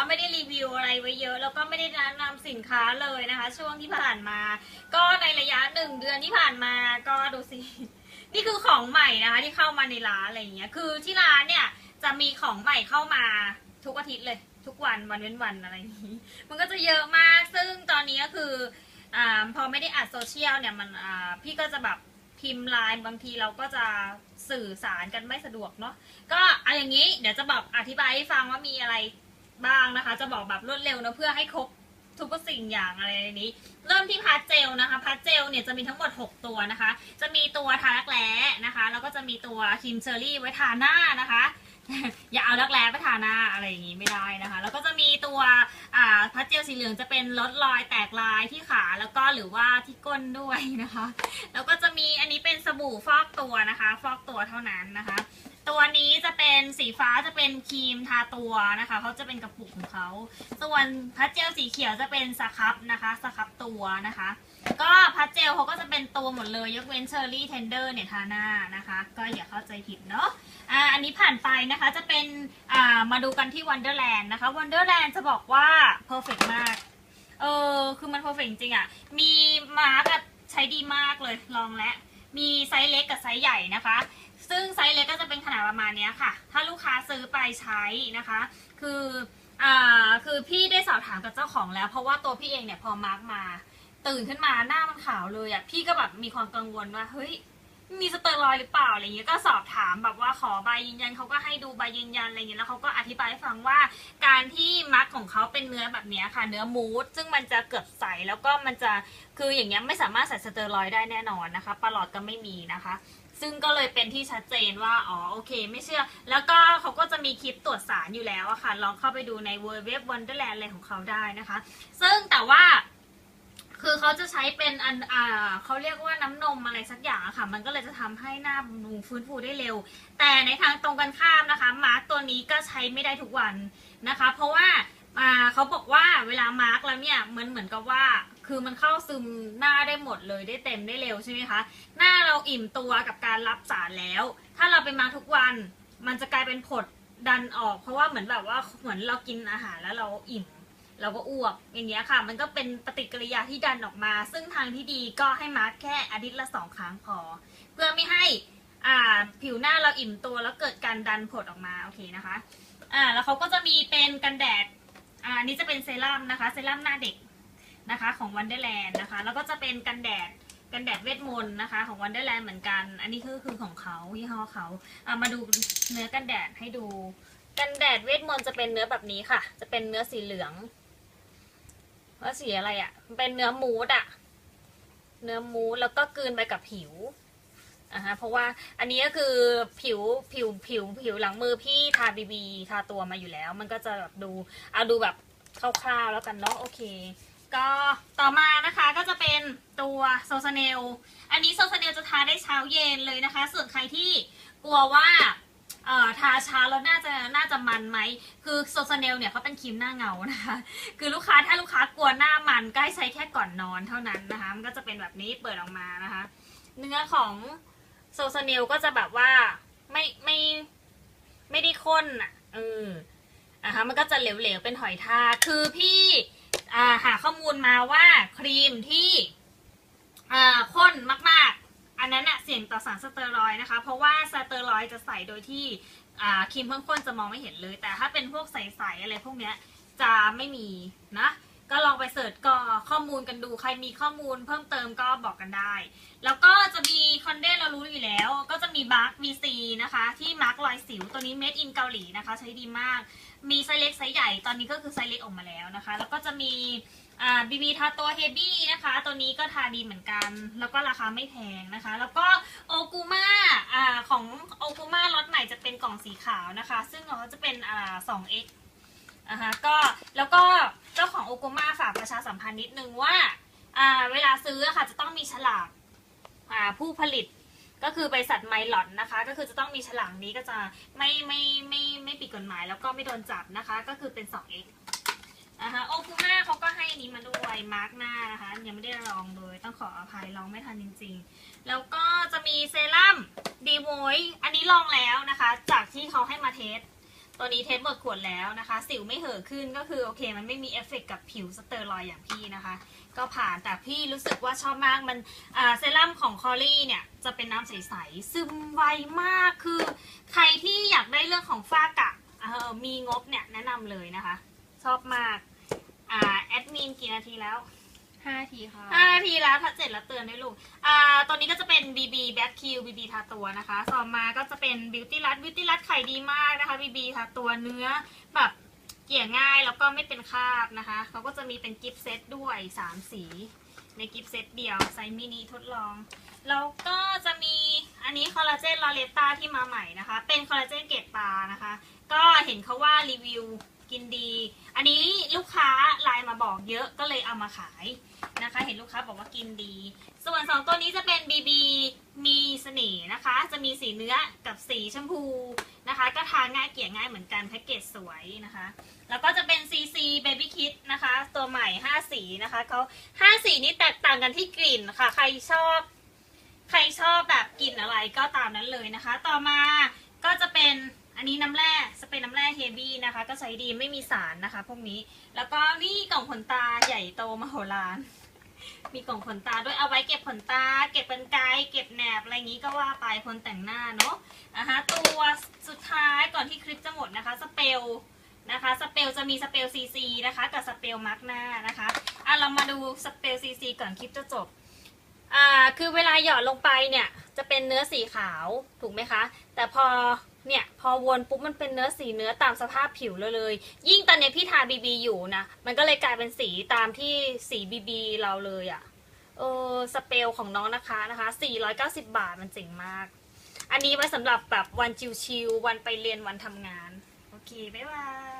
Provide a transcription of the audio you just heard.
ว่าไม่ได้รีวิวอะไรไว้เยอะ แล้วก็ไม่ได้แนะนำสินค้าเลยนะคะ ช่วงที่ผ่านมา ก็ในระยะหนึ่งเดือนที่ผ่านมาก็ดูสิ นี่คือของใหม่นะคะที่เข้ามาในร้านอะไรอย่างเงี้ย คือที่ร้านเนี่ยจะมีของใหม่เข้ามาทุกอาทิตย์เลย ทุกวันวันเว้นวันอะไรอย่างนี้ มันก็จะเยอะมาก ซึ่งตอนนี้ก็คืออพอไม่ได้อัดโซเชียลเนี่ยมันพี่ก็จะแบบพิมพ์ไลน์บางทีเราก็จะสื่อสารกันไม่สะดวกเนาะก็เอาอย่างนี้เดี๋ยวจะบอกอธิบายให้ฟังว่ามีอะไร บ้างนะคะ จะบอกแบบรวดเร็วนะเพื่อให้ครบทุกสิ่งอย่างอะไรในนี้ เริ่มที่พาเจลนะคะพาเจลเนี่ยจะมีทั้งหมด 6 ตัวนะคะ จะมีตัวทารักแร้นะคะ แล้วก็จะมีตัวครีมเชอรี่ไว้ทาหน้านะคะ อย่าเอารักแร้ไปทาหน้าอะไรอย่างนี้ไม่ได้นะคะ แล้วก็จะมีตัวพาสเจลสีเหลืองจะเป็นลดรอยแตกลายที่ขาแล้วก็หรือว่าที่ก้นด้วยนะคะ แล้วก็จะมีอันนี้เป็นสบู่ฟอกตัวนะคะ ฟอกตัวเท่านั้นนะคะ ตัวนี้จะเป็นสีฟ้าจะเป็นครีมทาตัวนะคะเขาจะเป็นกระปุกของเขาส่วนพัดเจลสีเขียวจะเป็นสครับนะคะสครับตัวนะคะ ก็พัดเจลเขาก็จะเป็นตัวหมดเลยยกเว้นเชอร์รี่เทนเดอร์เนี่ยทาหน้านะคะ ก็อย่าเข้าใจผิดเนาะอ่าอันนี้ผ่านไปนะคะจะเป็นอ่ามาดูกันที่ Wonderland นะคะ Wonderland จะบอกว่า perfect มากเออคือมัน perfect จริงอะ่ะมีมาร์กใช้ดีมากเลยลองแล้วมีไซส์เล็กกับไซส์ใหญ่นะคะ ซึ่งไซส์เล็กก็จะเป็นขนาดประมาณนี้ค่ะ ถ้าลูกค้าซื้อไปใช้นะคะ คืออ่าคือพี่ได้สอบถามกับเจ้าของแล้ว เพราะว่าตัวพี่เองเนี่ยพอมาร์กมา ตื่นขึ้นมาหน้ามันขาวเลยอะ่ะพี่ก็แบบมีความกังวลว่าเฮ้ยมีสเตอรอยหรือเปล่าอะไรเงี้ยก็สอบถามแบบว่าขอใบยืนยันเขาก็ให้ดูใบยืนยันอะไรเงี้ยแล้วเขาก็อธิบายให้ฟังว่า การที่มาร์กของเขาเป็นเนื้อแบบเนี้ยค่ะ เนื้อมูสซึ่งมันจะเกือบใสแล้วก็มันจะคืออย่างเงี้ยไม่สามารถใส่สเตอรอยได้แน่นอนนะคะปลอดก็ไม่มีนะคะ ซึ่งก็เลยเป็นที่ชัดเจนว่า อ๋อ โอเค ไม่เชื่อ แล้วก็เขาก็จะมีคลิปตรวจสารอยู่แล้วอะค่ะ ลองเข้าไปดูใน w w w Wonderland อะไรของเขาได้นะคะ ซึ่งแต่ว่าคือเขาจะใช้เป็นอันอ่าเขาเรียกว่าน้ำนมอะไรสักอย่างอะค่ะ มันก็เลยจะทำให้หน้าบำรุงฟื้นฟูได้เร็ว แต่ในทางตรงกันข้ามนะคะ มาร์กตัวนี้ก็ใช้ไม่ได้ทุกวันนะคะ เพราะว่าอ่าเขาบอกว่าเวลามาร์กแล้วเนี่ยมันเหมือนกับว่า คือมันเข้าซึมหน้าได้หมดเลยได้เต็มได้เร็วใช่ไหมคะ หน้าเราอิ่มตัวกับการรับสารแล้ว ถ้าเราไปมาทุกวันมันจะกลายเป็นผดดันออก เพราะว่าเหมือนแบบว่าเหมือนเรากินอาหารแล้วเราอิ่ม เราก็อ้วกอย่างเงี้ยค่ะ มันก็เป็นปฏิกิริยาที่ดันออกมา ซึ่งทางที่ดีก็ให้มาร์กแค่อาทิตย์ละสองครั้งพอ เพื่อไม่ให้อ่าผิวหน้าเราอิ่มตัวแล้วเกิดการดันผดออกมาโอเคนะคะอ่าแล้วเขาก็จะมีเป็นกันแดดอ่านนี้จะเป็นเซรั่มนะคะ เซรั่มหน้าเด็ก นะคะของ Wonderland นด์นะคะ แล้วก็จะเป็นกันแดดกันแดดเวทมนต์นะคะ ของ Wonderland เหมือนกัน อันนี้คือคือของเขายี่ห้อเขาเอามาดูเนื้อกันแดดให้ดู กันแดดเวทมนต์จะเป็นเนื้อแบบนี้ค่ะ จะเป็นเนื้อสีเหลืองว่าสีอะไรอะ่ะ เป็นเนื้อมูดอะเนื้อมูดแล้วก็กลืนไปกับผิวอ่าฮะเพราะว่าอันนี้ก็คือผิวผิวผิวผิวหลังมือพี่ทาบีบีทาตัวมาอยู่แล้ว มันก็จะแบบดูเอาดูแบบคร่าวๆแล้วกันเนาะโอเค ก็ต่อมานะคะก็จะเป็นตัวโซซาเนล อันนี้โซซาเนลจะทาได้เช้าเย็นเลยนะคะ ส่วนใครที่กลัวว่าเอ่อทาเช้าแล้วน่าจะน่าจะมันไหม คือโซซาเนลเนี่ยเขาเป็นครีมหน้าเงานะคะ คือลูกค้าถ้าลูกค้ากลัวหน้ามันก็ให้ใช้แค่ก่อนนอนเท่านั้นนะคะ มันก็จะเป็นแบบนี้เปิดออกมานะคะ เนื้อของโซซาเนลก็จะแบบว่าไม่ไม่ไม่ได้ข้นอะเออนะคะมันก็จะเหลวๆเป็นหอยทากคือพี่ หาข้อมูลมาว่าครีมที่ข้นมากๆ อันนั้นเสี่ยงต่อสารสเตอรอยนะคะ เพราะว่าสเตอรอยจะใส่โดยที่ครีมเพิ่มข้นจะมองไม่เห็นเลย แต่ถ้าเป็นพวกใสๆอะไรพวกเนี้ยจะไม่มีนะ ก็ลองไปเสิร์ชก็ข้อมูลกันดูใครมีข้อมูลเพิ่มเติมก็บอกกันได้ แล้วก็จะมีคอนเดนเรารู้อยู่แล้ว ก็จะมีมาร์ค VC นะคะ ที่มาร์ครอยสิวตัวนี้ made in เกาหลีนะคะ ใช้ดีมาก มีไซส์เล็กไซส์ใหญ่ตอนนี้ก็คือไซส์เล็กออกมาแล้วนะคะ แล้วก็จะมีบีบีทาตัวเฮบี้นะคะ ตัวนี้ก็ทาดีเหมือนกัน แล้วก็ราคาไม่แพงนะคะ แล้วก็โอกูมาอ่าของโอกูมาล็อตใหม่จะเป็นกล่องสีขาวนะคะ ซึ่งเขาจะเป็นอ่า 2x อ่าฮะก็แล้วก็เจ้าของโอโกมาฝากประชาสัมพันธ์นิดนึงว่าอ่าเวลาซื้อค่ะจะต้องมีฉลากอ่าผู้ผลิตก็คือบริษัทไมลอนนะคะ ก็คือจะต้องมีฉลากนี้ก็จะไม่ไม่ไม่ไม่ผิดกฎหมาย แล้วก็ไม่โดนจับนะคะ ก็คือเป็น 2x นะคะโอคูมาเขาก็ให้นนี้มาด้วยมาร์กหน้านะคะ ยังไม่ได้ลองเลยต้องขออภัยลองไม่ทันจริง ๆ แล้วก็จะมีเซรั่มดีโวยอันนี้ลองแล้วนะคะ จากที่เขาให้มาเทส ตัวนี้เทสหมดขวดแล้วนะคะ สิวไม่เห่อขึ้นก็คือโอเค มันไม่มีเอฟเฟกต์กับผิวสเตอรอยอย่างพี่นะคะ ก็ผ่านแต่พี่รู้สึกว่าชอบมากมันเซรั่มของคอรี่เนี่ย จะเป็นน้ำใสๆซึมไวมากคือใครที่อยากได้เรื่องของฝ้ากระมีงบเนี่ยแนะนำเลยนะคะ ชอบมากอแอดมินกี่นาทีแล้ว ห้าทีค่ะ ห้านาทีแล้วถ้าเสร็จแล้วเตือนด้วยลูก อ่าตัวนี้ก็จะเป็น BB Back Q BB ทาตัวนะคะ ต่อมาก็จะเป็น Beauty Lust Beauty Lust ขายดีมากนะคะ BB ทาตัวเนื้อแบบเกลี่ยง่ายแล้วก็ไม่เป็นคราบนะคะ เขาก็จะมีเป็นกิฟต์เซตด้วย 3 สี ในกิฟต์เซตเดียวไซส์มินิทดลอง แล้วก็จะมีอันนี้คอลลาเจนลาเลต้าที่มาใหม่นะคะ เป็นคอลลาเจนเกรดปลานะคะ ก็เห็นเขาว่ารีวิว กินดี อันนี้ลูกค้าไลน์มาบอกเยอะก็เลยเอามาขายนะคะ เห็นลูกค้าบอกว่ากินดี ส่วน 2 ตัวนี้จะเป็น BB มีเสน่ห์นะคะ จะมีสีเนื้อกับสีชมพูนะคะ ก็ทานง่ายเกลี่ยง่ายเหมือนกันแพ็กเกจสวยนะคะ แล้วก็จะเป็น CC Baby Kit นะคะ ตัวใหม่ 5 สีนะคะเขา5 สีนี้แตกต่างกันที่กลิ่นค่ะ ใครชอบ ใครชอบแบบกลิ่นอะไรก็ตามนั้นเลยนะคะ ต่อมาก็จะเป็น อันนี้น้ำแร่สเปรย์น้ำแร่เฮบี้นะคะ ก็ใช้ดีไม่มีสารนะคะ พวกนี้ แล้วก็นี่กล่องขนตาใหญ่โตมโหฬาร มีกล่องขนตาด้วยเอาไว้เก็บขนตา เก็บเป็นไกเก็บแหนบอะไรอย่างนี้ก็ว่าไปคนแต่งหน้าเนาะอะฮะตัวสุดท้ายก่อนที่คลิปจะหมดนะคะสเปลนะคะสเปลจะมีสเปลซีซีนะคะกับสเปลมาร์กหน้านะคะอะเรามาดูสเปลซีซีก่อนคลิปจะจบอ่าคือเวลาหยอดลงไปเนี่ยจะเป็นเนื้อสีขาวถูกไหมคะ แต่พอ เนี่ยพอวนปุ๊บมันเป็นเนื้อสีเนื้อตามสภาพผิวเลยเลย ยิ่งตอนเนี้ยพี่ทาบีบีอยู่นะมันก็เลยกลายเป็นสีตามที่สีบีบีเราเลยอะ่ะเออสเปลของน้องนะคะนะคะ 490 บาทมันเจ๋งมาก อันนี้ไว้สำหรับแบบวันชิวๆวันไปเรียนวันทำงาน โอเค บ๊ายบาย